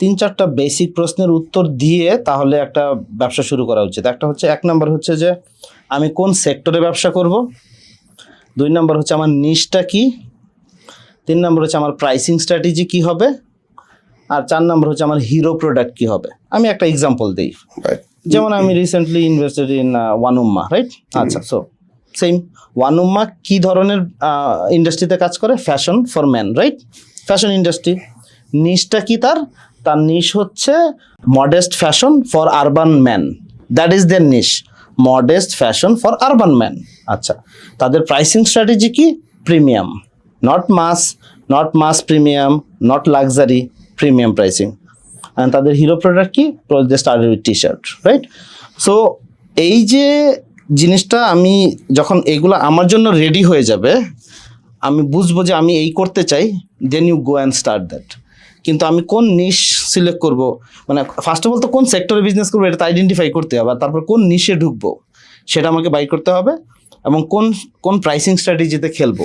তিন চারটা বেসিক প্রশ্নের উত্তর দিয়ে তাহলে একটা ব্যবসা শুরু করা উচিত। একটা হচ্ছে এক নম্বর হচ্ছে যে আমি কোন সেক্টরে ব্যবসা করব? দুই নম্বর হচ্ছে আমার নিশটা কি? তিন নম্বর হচ্ছে আমার প্রাইসিং স্ট্র্যাটেজি কি হবে? আর চার নম্বর হচ্ছে আমার হিরো প্রোডাক্ট কি হবে? আমি একটা এক্সাম্পল দিই. যেমন আমি রিসেন্টলি ইনভেস্টেড ইন ওয়ানুম্মা রাইট আচ্ছা সো সেম ওয়ানুম্মা কি ধরনের ইন্ডাস্ট্রিতে কাজ করে? Fashion for man right fashion industry নিশটা কি তার? তার নিশ হচ্ছে modest fashion for urban man that is their niche modest fashion for urban man আচ্ছা তাদের প্রাইসিং স্ট্র্যাটেজি কি? Premium not mass not mass premium not luxury premium pricing and তাদের hero product কি? They started with T shirt right so এই যে জিনিসটা আমি যখন এগুলো আমার জন্য রেডি হয়ে যাবে, আমি বুঝব যে আমি এই করতে চাই then you go and start that কিন্তু আমি কোন নিশ সিলেক্ট করব? মানে ফার্স্ট অফ অল তো কোন সেক্টরে বিজনেস করব এটা আইডেন্টিফাই করতে হবে, আর তারপর কোন নিশে ঢুকবো? সেটা আমাকে বাই করতে হবে এবং কোন কোন প্রাইসিং স্ট্র্যাটেজিতে খেলব?